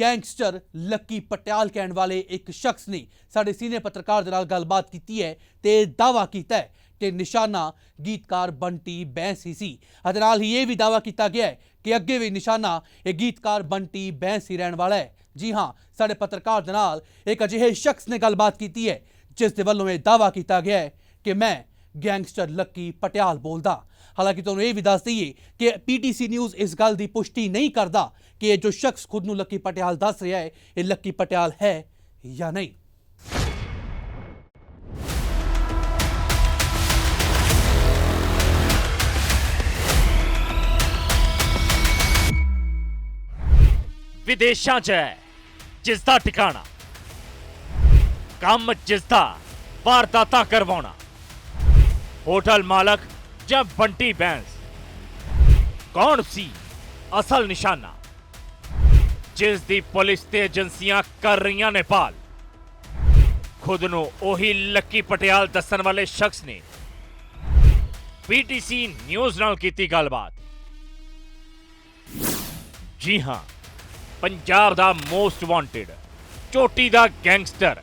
Gangster Lucky Patial ਕਹਿਣ ਵਾਲੇ ਇੱਕ ਸ਼ਖਸ ਨੇ ਸਾਡੇ ਸੀਨੀਅਰ ਪੱਤਰਕਾਰ ਦੇ ਨਾਲ ਗੱਲਬਾਤ ਕੀਤੀ ਹੈ ਤੇ ਦਾਵਾ ਕੀਤਾ ਹੈ ਕਿ ਨਿਸ਼ਾਨਾ ਗੀਤਕਾਰ ਬੰਟੀ ਬੈਂਸ ਹੀ ਸੀ। ਅਤੇ ਨਾਲ ਹੀ ਇਹ ਵੀ ਦਾਵਾ ਕੀਤਾ ਗਿਆ ਹੈ ਕਿ ਅੱਗੇ ਵੀ ਨਿਸ਼ਾਨਾ ਇਹ ਗੀਤਕਾਰ ਬੰਟੀ ਬੈਂਸ ਹੀ ਰਹਿਣ ਵਾਲਾ ਹੈ। ਜੀ ਹਾਂ, ਸਾਡੇ ਪੱਤਰਕਾਰ ਦੇ ਨਾਲ ਇੱਕ ਅਜਿਹੇ ਸ਼ਖਸ ਨੇ ਗੱਲਬਾਤ ਕੀਤੀ ਹੈ, ਜਿਸ ਦੇ ਵੱਲੋਂ ਇਹ ਦਾਵਾ ਕੀਤਾ ਗਿਆ ਹੈ ਕਿ ਮੈਂ ਗੈਂਗਸਟਰ ਲੱਕੀ ਪਟਿਆਲ ਬੋਲਦਾ। ਹਾਲਾਂਕਿ ਤੁਹਾਨੂੰ ਇਹ ਵੀ ਦੱਸ ਦਈਏ ਕਿ ਪੀਟੀਸੀ ਨਿਊਜ਼ ਇਸ ਗੱਲ ਦੀ ਪੁਸ਼ਟੀ ਨਹੀਂ ਕਰਦਾ ਕਿ ਇਹ ਜੋ ਸ਼ਖਸ ਖੁਦ ਨੂੰ ਲੱਕੀ ਪਟਿਆਲ ਦੱਸ ਰਿਹਾ ਹੈ, ਇਹ ਲੱਕੀ ਪਟਿਆਲ ਹੈ ਜਾਂ ਨਹੀਂ। ਵਿਦੇਸ਼ਾਂ 'ਚ ਹੈ ਜਿਸ ਦਾ ਟਿਕਾਣਾ। ਕੰਮ ਜਿਸ ਦਾ ਵਾਰਦਾਤਾਂ ਕਰਵਾਉਣਾ। ਹੋਟਲ ਮਾਲਕ ਜਾਂ ਬੰਟੀ ਬੈਂਸ ਕੌਣ ਸੀ ਅਸਲ ਨਿਸ਼ਾਨਾ ਜਿਸ ਦੀ ਪੁਲਿਸ ਤੇ ਏਜੰਸੀਆਂ ਕਰ ਰਹੀਆਂ ਨੇ ਭਾਲ ਖੁਦ ਨੂੰ ਉਹੀ ਲੱਕੀ ਪਟਿਆਲ ਦੱਸਣ ਵਾਲੇ ਸ਼ਖਸ ਨੇ ਪੀਟੀਸੀ ਨਿਊਜ਼ ਨਾਲ ਕੀਤੀ ਗੱਲਬਾਤ ਜੀ ਹਾਂ ਪੰਜਾਬ ਦਾ ਮੋਸਟ ਵਾਂਟਡ ਚੋਟੀ ਦਾ ਗੈਂਗਸਟਰ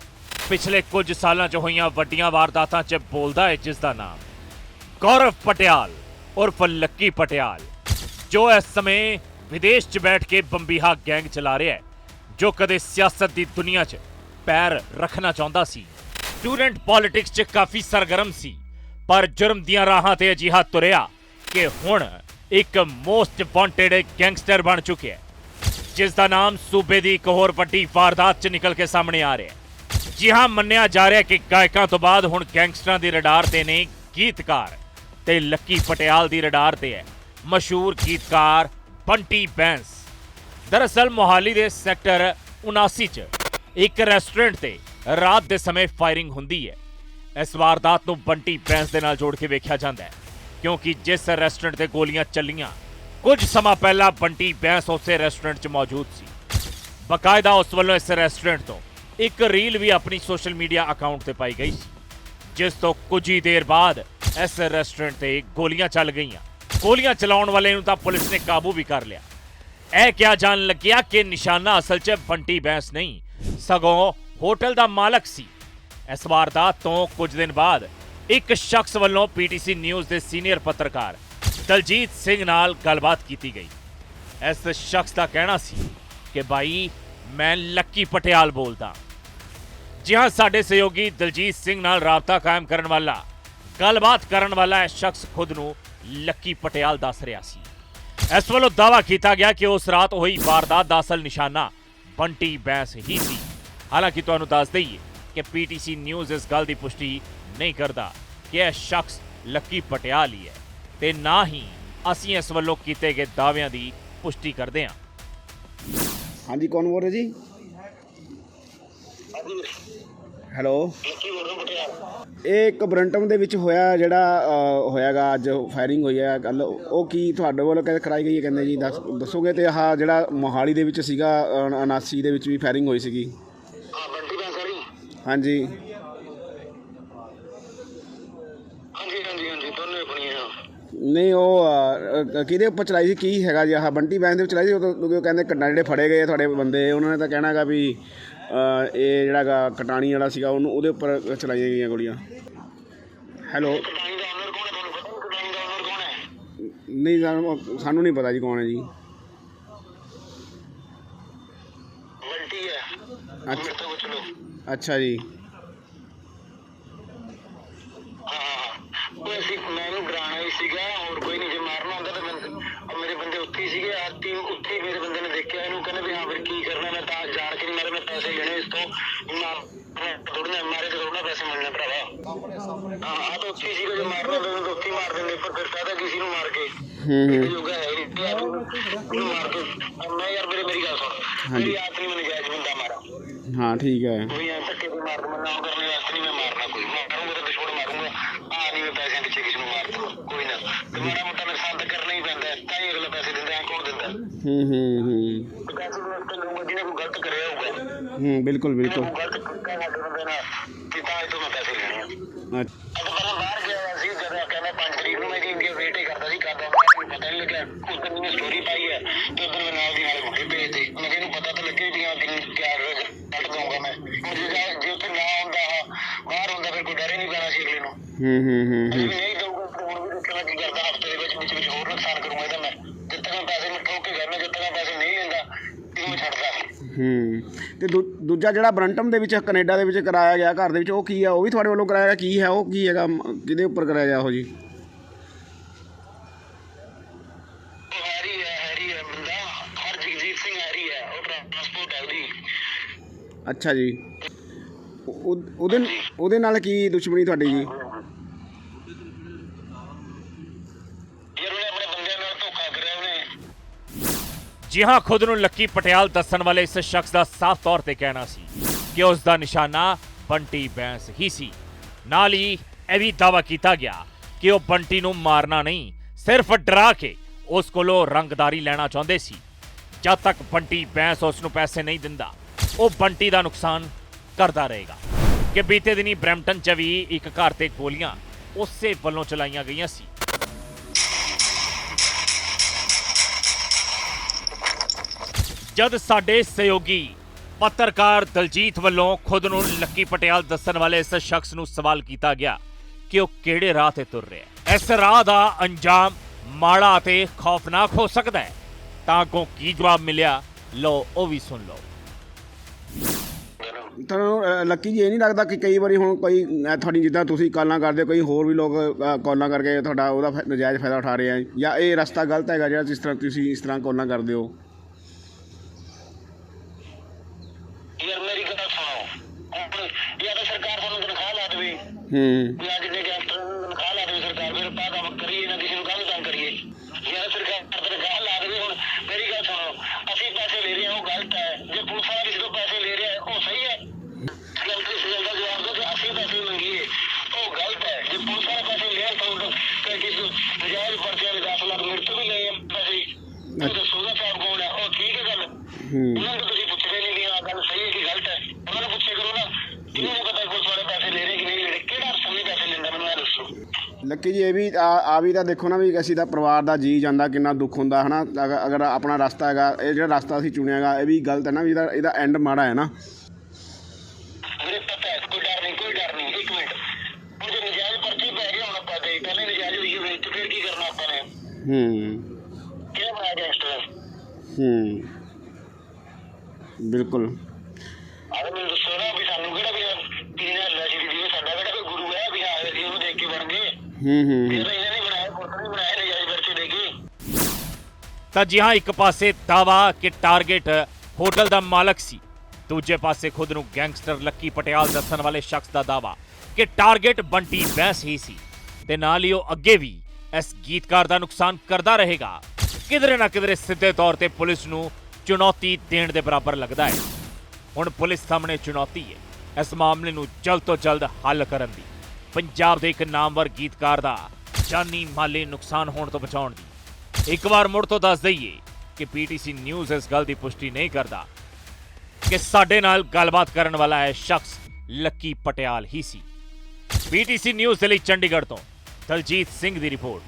ਪਿਛਲੇ ਕੁਝ ਸਾਲਾਂ 'ਚ ਹੋਈਆਂ ਵੱਡੀਆਂ ਵਾਰਦਾਤਾਂ 'ਚ ਬੋਲਦਾ ਹੈ ਜਿਸ ਦਾ ਨਾਮ ਗੌਰਵ ਪਟਿਆਲ ਉਰਫ ਲੱਕੀ ਪਟਿਆਲ ਜੋ ਇਸ ਸਮੇਂ ਵਿਦੇਸ਼ 'ਚ ਬੈਠ ਕੇ ਬੰਬੀਹਾ ਗੈਂਗ ਚਲਾ ਰਿਹਾ ਹੈ ਜੋ ਕਦੇ ਸਿਆਸਤ ਦੀ ਦੁਨੀਆ 'ਚ ਪੈਰ ਰੱਖਣਾ ਚਾਹੁੰਦਾ ਸੀ ਸਟੂਡੈਂਟ ਪੋਲਿਟਿਕਸ 'ਚ ਕਾਫੀ ਸਰਗਰਮ ਸੀ ਪਰ ਜੁਰਮ ਦੀਆਂ ਰਾਹਾਂ ਤੇ ਅਜਿਹਾ ਤੁਰਿਆ ਕਿ ਹੁਣ ਇੱਕ ਮੋਸਟ ਵਾਂਟਡ ਗੈਂਗਸਟਰ ਬਣ ਚੁੱਕਿਆ ਹੈ ਜਿਸ ਦਾ ਨਾਮ ਸੂਬੇ ਦੀ ਇੱਕ ਹੋਰ ਵੱਡੀ ਵਾਰਦਾਤ 'ਚ ਨਿਕਲ ਕੇ ਸਾਹਮਣੇ ਆ ਰਿਹਾ ਹੈ ਜੀ ਹਾਂ ਮੰਨਿਆ ਜਾ ਰਿਹਾ ਕਿ ਗਾਇਕਾਂ ਤੋਂ ਬਾਅਦ ਹੁਣ ਗੈਂਗਸਟਰਾਂ ਦੀ ਰਡਾਰ ਤੇ ਨੇ ਗੀਤਕਾਰ ਤੇ ਲੱਕੀ ਪਟਿਆਲ ਦੀ ਰਡਾਰ ਤੇ ਹੈ। ਮਸ਼ਹੂਰ ਗੀਤਕਾਰ ਬੰਟੀ ਬੈਂਸ। ਦਰਅਸਲ ਮੋਹਾਲੀ ਦੇ ਸੈਕਟਰ 79 ਚ ਇੱਕ ਰੈਸਟੋਰੈਂਟ ਤੇ ਰਾਤ ਦੇ ਸਮੇਂ ਫਾਇਰਿੰਗ ਹੁੰਦੀ ਹੈ। ਇਸ ਵਾਰਦਾਤ ਨੂੰ ਬੰਟੀ ਬੈਂਸ ਦੇ ਨਾਲ ਜੋੜ ਕੇ ਵੇਖਿਆ ਜਾਂਦਾ ਹੈ, ਕਿਉਂਕਿ ਜਿਸ ਰੈਸਟੋਰੈਂਟ ਤੇ ਗੋਲੀਆਂ ਚੱਲੀਆਂ, ਕੁਝ ਸਮਾਂ ਪਹਿਲਾਂ ਬੰਟੀ ਬੈਂਸ ਉਸੇ ਰੈਸਟੋਰੈਂਟ 'ਚ ਮੌਜੂਦ ਸੀ। ਬਕਾਇਦਾ ਉਸ ਵੱਲੋਂ ਇਸ ਰੈਸਟੋਰੈਂਟ ਤੋਂ ਇੱਕ ਰੀਲ ਵੀ ਆਪਣੀ ਸੋਸ਼ਲ ਮੀਡੀਆ ਅਕਾਊਂਟ ਤੇ ਪਾਈ ਗਈ ਸੀ। ਜਿਸ ਤੋਂ ਕੁਝ ਹੀ ਦੇਰ ਬਾਅਦ ਇਸ ਰੈਸਟੋਰੈਂਟ ਤੇ ਗੋਲੀਆਂ ਚੱਲ ਗਈਆਂ। ਗੋਲੀਆਂ ਚਲਾਉਣ ਵਾਲੇ ਨੂੰ ਤਾਂ ਪੁਲਿਸ ਨੇ ਕਾਬੂ ਵੀ ਕਰ ਲਿਆ। ਇਹ ਕਿਹਾ ਜਾਣ ਲੱਗਿਆ ਕਿ ਨਿਸ਼ਾਨਾ ਅਸਲ 'ਚ ਬੰਟੀ ਬੈਂਸ ਨਹੀਂ, ਸਗੋਂ ਹੋਟਲ ਦਾ ਮਾਲਕ ਸੀ। ਇਸ ਵਾਰਦਾਤ ਤੋਂ ਕੁਝ ਦਿਨ ਬਾਅਦ ਇੱਕ ਸ਼ਖਸ ਵੱਲੋਂ ਪੀਟੀਸੀ ਨਿਊਜ਼ ਦੇ ਸੀਨੀਅਰ ਪੱਤਰਕਾਰ ਦਲਜੀਤ ਸਿੰਘ ਨਾਲ ਗੱਲਬਾਤ ਕੀਤੀ ਗਈ। ਇਸ ਸ਼ਖਸ ਦਾ ਕਹਿਣਾ ਸੀ ਕਿ ਭਾਈ ਮੈਂ ਲੱਕੀ ਪਟਿਆਲ ਬੋਲਦਾ ਜੀ ਹਾਂ, ਸਾਡੇ ਸਹਿਯੋਗੀ ਦਲਜੀਤ ਸਿੰਘ ਨਾਲ ਰਾਬਤਾ ਕਾਇਮ ਕਰਨ ਵਾਲਾ, ਗੱਲਬਾਤ ਕਰਨ ਵਾਲਾ ਇਹ ਸ਼ਖਸ ਖੁਦ ਨੂੰ ਲੱਕੀ ਪਟਿਆਲ ਦੱਸ ਰਿਹਾ ਸੀ। ਇਸ ਵੱਲੋਂ ਦਾਵਾ ਕੀਤਾ ਗਿਆ ਕਿ ਉਸ ਰਾਤ ਹੋਈ ਵਾਰਦਾਤ ਦਾ ਅਸਲ ਨਿਸ਼ਾਨਾ ਬੰਟੀ ਬੈਂਸ ਹੀ ਸੀ। ਹਾਲਾਂਕਿ ਤੁਹਾਨੂੰ ਦੱਸ ਦਈਏ ਕਿ ਪੀਟੀਸੀ ਨਿਊਜ਼ ਇਸ ਗੱਲ ਦੀ ਪੁਸ਼ਟੀ ਨਹੀਂ ਕਰਦਾ ਕਿ ਇਹ ਸ਼ਖਸ ਲੱਕੀ ਪਟਿਆਲ ਹੀ ਹੈ ਤੇ ਨਾ ਹੀ ਅਸੀਂ ਇਸ ਵੱਲੋਂ ਕੀਤੇ ਗਏ ਦਾਅਵਿਆਂ ਦੀ ਪੁਸ਼ਟੀ ਕਰਦੇ ਹਾਂ। ਹਾਂਜੀ, ਕੌਣ ਬੋਲ ਰਹੇ ਜੀ? ਹੈਲੋ। ਇਹ ਇੱਕ ਬਰੰਟਮ ਦੇ ਵਿੱਚ ਹੋਇਆ ਜਿਹੜਾ ਅ, ਹੋਇਆਗਾ ਅੱਜ ਫਾਇਰਿੰਗ ਹੋਈ ਹੈ ਕੱਲ ਉਹ ਕੀ ਤੁਹਾਡੇ ਵੱਲੋਂ ਕਹਿੰਦੇ ਕਰਾਈ ਗਈ ਹੈ ਕਹਿੰਦੇ ਜੀ? ਦੱਸ ਦੱਸੋਗੇ ਤੇ ਆਹ ਜਿਹੜਾ ਮੋਹਾਲੀ ਦੇ ਵਿੱਚ ਸੀਗਾ ਅ, 79 ਦੇ ਵਿੱਚ ਵੀ ਫਾਇਰਿੰਗ ਹੋਈ ਸੀਗੀ। ਹਾਂ ਬੰਟੀ ਹਾਂਜੀ। ਹਾਂਜੀ ਹਾਂਜੀ ਦੋਨੇ ਨਹੀਂ ਉਹ ਅ, ਅ, ਕਿਹਦੇ ਉੱਪਰ ਚਲਾਈ ਸੀ? ਕੀ ਹੈਗਾ ਜੀ? ਆਹ ਬੰਟੀ ਬੈਂਸ ਦੇ ਵਿੱਚ ਚਲਾਈ ਸੀ? ਉਹ ਕਹਿੰਦੇ ਕੰਡਾ ਜਿਹੜੇ ਫੜੇ ਗਏ ਤੁਹਾਡੇ ਬੰਦੇ ਉਹਨਾਂ ਨੇ ਤਾਂ ਕਹਿਣਾਗਾ ਵੀ ਅ, ਇਹ ਜਿਹੜਾਗਾ ਕਟਾਣੀ ਵਾਲਾ ਸੀਗਾ ਉਹਨੂੰ ਉਹਦੇ ਉੱਪਰ ਚਲਾਈਆਂ ਗਈਆਂ ਗੋਲੀਆਂ। ਹੈਲੋ ਨਹੀਂ ਸਾਨੂੰ ਸਾਨੂੰ ਨਹੀਂ ਪਤਾ ਜੀ ਕੌਣ ਹੈ ਜੀ। ਅੱਛਾ। ਅੱਛਾ ਜੀ। ਹਾਂ ਉਹ ਅਸੀਂ ਮੈਨੂੰ ਡਰਾਣਾ ਹੀ ਸੀਗਾ ਹੋਰ ਕੋਈ ਨਹੀਂ ਜੇ ਮਾਰਨਾ ਹੁੰਦਾ ਪੈਸੇ ਲੈਣੇ ਇਸ ਤੋਂ ਮੈਂ ਥੋੜਨਾ ਮਾਰੇ ਤੇ ਥੋੜਨਾ ਪੈਸੇ ਮਿਲਣੇ ਭਰਾਵਾ ਹਾਂ ਆ ਤਾਂ ਉੱਥੇ ਹੀ ਸੀਗਾ ਜੇ ਮਾਰਨਾ ਹੁੰਦਾ ਤਾਂ ਉੱਥੇ ਹੀ ਮਾਰ ਦਿੰਦੇ ਪਰ ਫਿਰ ਫਾਇਦਾ ਕਿਸੇ ਨੂੰ ਮਾਰ ਕੇ ਹੂੰ ਹੂੰ ਯੋਗਾ ਹੈ ਨਹੀਂ ਯਾਰ ਉਹਨੂੰ ਮਾਰ ਕੇ ਮੈਂ ਯਾਰ ਮੇਰੇ ਮੇਰੀ ਗੱਲ ਸੁਣ ਮੇਰੀ ਆਤ ਨਹੀਂ ਮੈਨੂੰ ਜਾਇਜ਼ ਬੰਦਾ ਮਾਰਾ ਹਾਂ ਠੀਕ ਹੈ ਵੀ ਐ ਧੱਕੇ ਤੇ ਮਾਰ ਦੂੰਗਾ ਨਾ ਕਰਨੇ ਵਾਸਤੇ ਨਹੀਂ ਮੈਂ ਮਾਰਨਾ ਕੋਈ ਮਾਰੂੰਗਾ ਤਾਂ ਦੁਸ਼ਮਣ ਮਾਰੂੰਗਾ ਆ ਨਹੀਂ ਮੈਂ ਪੈਸਿਆਂ ਪਿੱਛੇ ਕਿਸੇ ਨੂੰ ਮਾਰ ਦੂੰਗਾ ਕੋਈ ਨਾ ਤੇ ਮਾੜਾ ਮੋਟਾ ਨੁਕਸਾਨ ਤਾਂ ਕਰਨਾ ਹੀ ਪੈਂਦਾ ਹੈ, ਤਾਂ ਹੀ ਅਗਲਾ ਪੈਸੇ ਦਿੰਦਾ ਹੈ ਕੌਣ ਦਿੰਦਾ ਹੂੰ ਹੂੰ ਹੂੰ ਤੇ ਪੈਸੇ ਨੂੰ ਤੇ ਲਊਂਗਾ ਜਿਹਨੇ ਕੋਈ ਗਲਤ ਕਰਿਆ ਹੋਊਗਾ ਹੂੰ ਬਿਲਕੁਲ ਬਿਲਕੁਲ। ਕੋਈ ਗਲਤ ਕੀਤਾ ਸਾਡੇ ਬੰਦੇ ਨਾਲ ਕਿ ਤਾਂ ਇਹ ਤੋਂ ਮੈਂ ਪੈਸੇ ਲੈਣੇ ਆ। ਅੱਛ- ਅੱਜ ਪਹਿਲਾਂ ਬਾਹਰ ਗਿਆ ਹੋਇਆ ਸੀ ਜਦੋਂ ਕਹਿੰਦਾ 5 ਤਰੀਕ ਨੂੰ ਮੈਂ ਜੀ ਇੰਡੀਆ ਵੇਟ ਹੀ ਕਰਦਾ ਸੀ ਕਰਦਾ ਮੈਨੂੰ ਪਤਾ ਨਹੀਂ ਲੱਗਿਆ। ਉਸ ਦਿਨ ਮੈਂ ਸਟੋਰੀ ਪਾਈ ਹੈ ਤੇ ਉਦੋਂ ਮੈਂ ਨਾਲ ਦੀ ਨਾਲ ਮੁੰਡੇ ਭੇਜਦੇ। ਮੈਂ ਕਿਹਾ ਇਹਨੂੰ ਪਤਾ ਤਾਂ ਲੱਗੇ ਦੀਆਂ ਦਿਨ ਤਿਆਰ ਕੱਢ ਦਊਂਗਾ ਮੈਂ। ਹੁਣ ਜੇ ਜਾ- ਜੇ ਉੱਥੇ ਨਾ ਹੁੰਦਾ ਬਾਹਰ ਹੁੰਦਾ ਫਿਰ ਕੋਈ ਡਰ ਹੀ ਨਹੀਂ ਪੈਣਾ ਸੀ ਅਗਲੇ ਨੂੰ। ਹੂੰ ਹੂੰ ਨਹੀਂ ਦਊਗਾ ਹੁਣ ਵੀ ਦੇਖਣਾ ਕੀ ਕਰਦਾ ਹਫ਼ਤੇ ਦੇ ਵਿੱਚ ਵਿੱਚ ਵਿੱਚ ਹੋਰ ਨੁਕਸਾਨ ਕਰੂੰਗਾ ਇਹਦਾ ਮੈਂ ਪੈਸੇ ਮੈਂ ਠੋਕ ਕੇ ਕਰਨਾ ਜਦ ਤੱਕ ਮੈਂ ਪੈਸੇ ਨਹੀਂ ਲੈਂਦਾ ਤੇ ਮੈਂ ਛੱਡਦਾ ਨਹੀਂ ਹੂੰ ਤੇ ਦੂ- ਦੂਜਾ ਜਿਹੜਾ ਬਰੰਟਮ ਦੇ ਵਿੱਚ ਕੈਨੇਡਾ ਦੇ ਵਿੱਚ ਕਰਾਇਆ ਗਿਆ ਘਰ ਦੇ ਵਿੱਚ ਉਹ ਕੀ ਆ? ਉਹ ਵੀ ਤੁਹਾਡੇ ਵੱਲੋਂ ਕਰਾਇਆ ਗਿਆ? ਕੀ ਹੈ? ਉਹ ਕੀ ਹੈਗਾ? ਮ- ਕਿਹਦੇ ਉੱਪਰ ਕਰਾਇਆ ਗਿਆ ਉਹ ਜੀ? ਉਹ ਹੈਰੀ ਹੈ ਹੈਰੀ ਹੈ ਬੰਦਾ। ਹਰ ਜਗਜੀਤ ਸਿੰਘ ਹੈਰੀ ਹੈ ਉਹ ਟਰਾਂਸਪੋਰਟ ਹੈ ਉਹਦੀ। ਅੱਛਾ ਜੀ। ਉਹ- ਉਹ- ਉਹਦੇ ਉਹਦੇ ਨਾਲ ਕੀ ਦੁਸ਼ਮਣੀ ਤੁਹਾਡੀ ਜੀ ਯਾਰ ਉਹਨੇ ਆਪਣੇ ਬੰਦਿਆਂ ਨਾਲ ਧੋਖਾ ਕਰਿਆ ਉਹਨੇ ਜੀ ਹਾਂ, ਖੁਦ ਨੂੰ ਲੱਕੀ ਪਟਿਆਲ ਦੱਸਣ ਵਾਲੇ ਇਸ ਸ਼ਖਸ ਦਾ ਸਾਫ਼ ਤੌਰ ਤੇ ਕਹਿਣਾ ਸੀ ਕਿ ਉਸ ਦਾ ਨਿਸ਼ਾਨਾ ਬੰਟੀ ਬੈਂਸ ਹੀ ਸੀ। ਨਾਲ ਹੀ ਇਹ ਵੀ ਦਾਅਵਾ ਕੀਤਾ ਗਿਆ ਕਿ ਉਹ ਬੰਟੀ ਨੂੰ ਮਾਰਨਾ ਨਹੀਂ, ਸਿਰਫ ਡਰਾ ਕੇ ਉਸ ਕੋਲੋਂ ਰੰਗਦਾਰੀ ਲੈਣਾ ਚਾਹੁੰਦੇ ਸੀ। ਜਦ ਤੱਕ ਬੰਟੀ ਬੈਂਸ ਉਸ ਨੂੰ ਪੈਸੇ ਨਹੀਂ ਦਿੰਦਾ, ਉਹ ਬੰਟੀ ਦਾ ਨੁਕਸਾਨ ਕਰਦਾ ਰਹੇਗਾ ਕਿ ਬੀਤੇ ਦਿਨੀ ਬ੍ਰੈਂਪਟਨ 'ਚ ਵੀ ਇੱਕ ਘਰ ਤੇ ਗੋਲੀਆਂ ਉਸੇ ਵੱਲੋਂ ਚਲਾਈਆਂ ਗਈਆਂ ਸੀ। ਜਦ ਸਾਡੇ ਸਹਿਯੋਗੀ ਪੱਤਰਕਾਰ ਦਲਜੀਤ ਵੱਲੋਂ ਖੁਦ ਨੂੰ ਲੱਕੀ ਪਟਿਆਲ ਦੱਸਣ ਵਾਲੇ ਇਸ ਸ਼ਖਸ ਨੂੰ ਸਵਾਲ ਕੀਤਾ ਗਿਆ ਕਿ ਉਹ ਕਿਹੜੇ ਰਾਹ ਤੇ ਤੁਰ ਰਿਹਾ ਹੈ। ਇਸ ਰਾਹ ਦਾ ਅੰਜਾਮ ਮਾੜਾ ਅਤੇ ਖੌਫਨਾਕ ਹੋ ਸਕਦਾ ਹੈ। ਤਾਂ ਕੋ ਕੀ ਜਵਾਬ ਮਿਲਿਆ? ਲਓ ਉਹ ਵੀ ਸੁਣ ਲਓ। ਤੁਹਾਨੂੰ ਲੱਕੀ ਜੀ ਇਹ ਨਹੀਂ ਲੱਗਦਾ ਕਿ ਕਈ ਵਾਰੀ ਹੁਣ ਕੋਈ ਤੁਹਾਡੀ ਜਿੱਦਾਂ ਤੁਸੀਂ ਕਾਲਾਂ ਕਰਦੇ ਹੋ ਕਈ ਹੋਰ ਵੀ ਲੋਕ ਅ, ਕਾਲਾਂ ਕਰਕੇ ਤੁਹਾਡਾ ਉਹਦਾ ਨਜਾਇਜ਼ ਫਾਇਦਾ ਉਠਾ ਰਹੇ ਆ ਜਾਂ ਇਹ ਰਸਤਾ ਗਲਤ ਹੈਗਾ ਜਿਹੜਾ ਜਿਸ ਤਰ੍ਹਾਂ ਤੁਸੀਂ ਇਸ ਤਰ੍ਹਾਂ ਕਾਲਾਂ ਕਰਦੇ ਹੋ? ਮੇਰੀ ਗੱਲ ਸੁਣੋ ਹੁਣ ਜਾਂ ਤਾਂ ਸਰਕਾਰ ਸਾਨੂੰ ਤਨਖਾਹ ਲਾ ਦੇਵੇ। ਹੂੰ। ਜਾਂ ਜਿੰਨੇ ਗੈਂਗਸਟਰ ਨੂੰ ਤਨਖਾਹ ਲਾ ਦੇਵੇ ਸਰਕਾਰ ਫਿਰ ਆਪਾਂ ਕੰਮ ਕਰੀਏ ਨਾ ਕਿਸੇ ਨੂੰ ਕਾਹਨੂੰ ਤੰਗ ਕਰੀਏ ਜਾਂ ਸਰਕਾਰ ਤਨਖਾਹ ਲਾ ਦੇਵੇ ਹੁਣ ਮੇਰੀ ਗੱਲ ਸੁਣੋ ਅਸੀਂ ਪੈਸੇ ਲੈ ਰਹੇ ਹਾਂ ਉਹ ਗਲਤ ਹੈ ਜੇ ਪੁਲਿਸ ਵਾਲਾ ਕਿਸੇ ਤੋਂ ਪੈਸੇ ਲੈ ਰਿਹਾ ਹੈ, ਉਹ ਸਹੀ ਹੈ ਗੱਲ ਤੇ ਸਵਾਲ ਦਾ ਜਵਾਬ ਦਿਓ ਕਿ ਅਸੀਂ ਪੈਸੇ ਮੰਗੀਏ ਉਹ ਗਲਤ ਹੈ ਜੇ ਪੁਲਿਸ ਵਾਲਾ ਪੈਸੇ ਲਿਆ ਤਾਂ ਉਹ ਕਿ ਕਿਸੇ ਨਜਾਇਜ਼ ਪਰਚਿਆਂ ਦੇ 10 ਲੱਖ ਮੇਰੇ ਤੋਂ ਵੀ ਲਏ ਆ ਪੈਸੇ ਉਹ ਦੱਸੋ ਦਾ ਸਾਹਿਬ ਕੌਣ ਹੈ ਉਹ ਠੀਕ ਹੈ ਗੱਲ ਹੂੰ ਉਹਨਾਂ ਨੂੰ ਤੁਸੀਂ ਪੁੱਛਦੇ ਨਹੀਂ ਵੀ ਆਹ ਗੱਲ ਸਹੀ ਹੈ ਕਿ ਗਲਤ ਹੈ ਉਹਨਾਂ ਨੂੰ ਪੁੱਛੇ ਕਰੋ ਨਾ ਕਿਹਨੂੰ ਨੀ ਪਤਾ ਪੁਲਿਸ ਵਾਲੇ ਪੈਸੇ ਲੈ ਰਹੇ ਕਿ ਨਹੀਂ ਲੈ ਰਹੇ ਕਿਹੜਾ ਅਫਸਰ ਪੈਸੇ ਲੈਂਦਾ ਮੈਨੂੰ ਇਹ ਦੱਸੋ ਲੱਕੀ ਜੀ ਇਹ ਵੀ ਆ ਆ ਵੀ ਤਾਂ ਦੇਖੋ ਨਾ ਵੀ ਅਸੀਂ ਤਾਂ ਪਰਿਵਾਰ ਦਾ ਜੀ ਜਾਂਦਾ ਕਿੰਨਾ ਦੁੱਖ ਹੁੰਦਾ ਹਨਾ? ਅਗਰ ਅਗਰ ਆਪਣਾ ਰਸਤਾ ਹੈਗਾ ਇਹ ਜਿਹੜਾ ਰਸਤਾ ਅਸੀਂ ਚੁਣਿਆਗਾ ਇਹ ਵੀ ਗਲਤ ਹੈ ਨਾ ਵੀ ਇਹਦਾ ਇਹਦਾ ਐਂਡ ਮਾੜਾ ਹੈ ਨਾ? ਹੂੰ। ਬਿਲਕੁਲ। ਆਹ ਮੈਨੂੰ ਦੱਸੋ ਨਾ ਵੀ ਸਾਨੂੰ ਕਿਹੜਾ ਵੀ ਤੀਨ ਹੱਲਾ ਸੀ ਵੀ ਸਾਡਾ ਕਿਹੜਾ ਕੋਈ ਗੁਰੂ ਹੈ ਵੀ ਹਾਂ ਅਸੀਂ ਉਹਨੂੰ ਦੇਖ ਕੇ ਬਣ ਗਏ ਹੂੰ ਹੂੰ। ਫਿਰ ਤਾਂ ਇਹਨਾਂ ਨੇ ਨੇ ਜੀ ਹਾਂ ਇੱਕ ਪਾਸੇ ਦਾਵਾ ਕਿ ਟਾਰਗੇਟ ਹੋਟਲ ਦਾ ਮਾਲਕ ਸੀ ਦੂਜੇ ਪਾਸੇ ਖੁਦ ਨੂੰ ਗੈਂਗਸਟਰ ਲੱਕੀ ਪਟਿਆਲ ਦੱਸਣ ਵਾਲੇ ਸ਼ਖਸ ਦਾ ਦਾਵਾ ਕਿ ਟਾਰਗੇਟ ਬੰਟੀ ਬੈਂਸ ਹੀ ਸੀ ਤੇ ਨਾਲ ਹੀ ਉਹ ਅੱਗੇ ਵੀ ਇਸ ਗੀਤਕਾਰ ਦਾ ਨੁਕਸਾਨ ਕਰਦਾ ਰਹੇਗਾ। ਕਿਧਰੇ ਨਾ ਕਿਧਰੇ ਸਿੱਧੇ ਤੌਰ ਤੇ ਪੁਲਿਸ ਨੂੰ ਚੁਣੌਤੀ ਦੇਣ ਦੇ ਬਰਾਬਰ ਲੱਗਦਾ ਹੈ। ਹੁਣ ਪੁਲਿਸ ਸਾਹਮਣੇ ਚੁਣੌਤੀ ਹੈ ਇਸ ਮਾਮਲੇ ਨੂੰ ਜਲਦ ਤੋਂ ਜਲਦ ਹੱਲ ਕਰਨ ਦੀ। ਪੰਜਾਬ ਦੇ ਇੱਕ ਨਾਮਵਰ ਗੀਤਕਾਰ ਦਾ ਜਾਨੀ ਮਾਲੀ ਨੁਕਸਾਨ ਹੋਣ ਤੋਂ ਬਚਾਉਣ ਦੀ। ਇੱਕ ਵਾਰ ਮੁੜ ਤੋਂ ਦੱਸ ਦਈਏ ਕਿ ਪੀਟੀਸੀ ਨਿਊਜ਼ ਇਸ ਗੱਲ ਦੀ ਪੁਸ਼ਟੀ ਨਹੀਂ ਕਰਦਾ ਕਿ ਸਾਡੇ ਨਾਲ ਗੱਲਬਾਤ ਕਰਨ ਵਾਲਾ ਇਹ ਸ਼ਖਸ ਲੱਕੀ ਪਟਿਆਲ ਹੀ ਸੀ। ਪੀਟੀਸੀ ਨਿਊਜ਼ ਦੇ ਲਈ ਚੰਡੀਗੜ੍ਹ ਤੋਂ ਦਲਜੀਤ ਸਿੰਘ ਦੀ ਰਿਪੋਰਟ।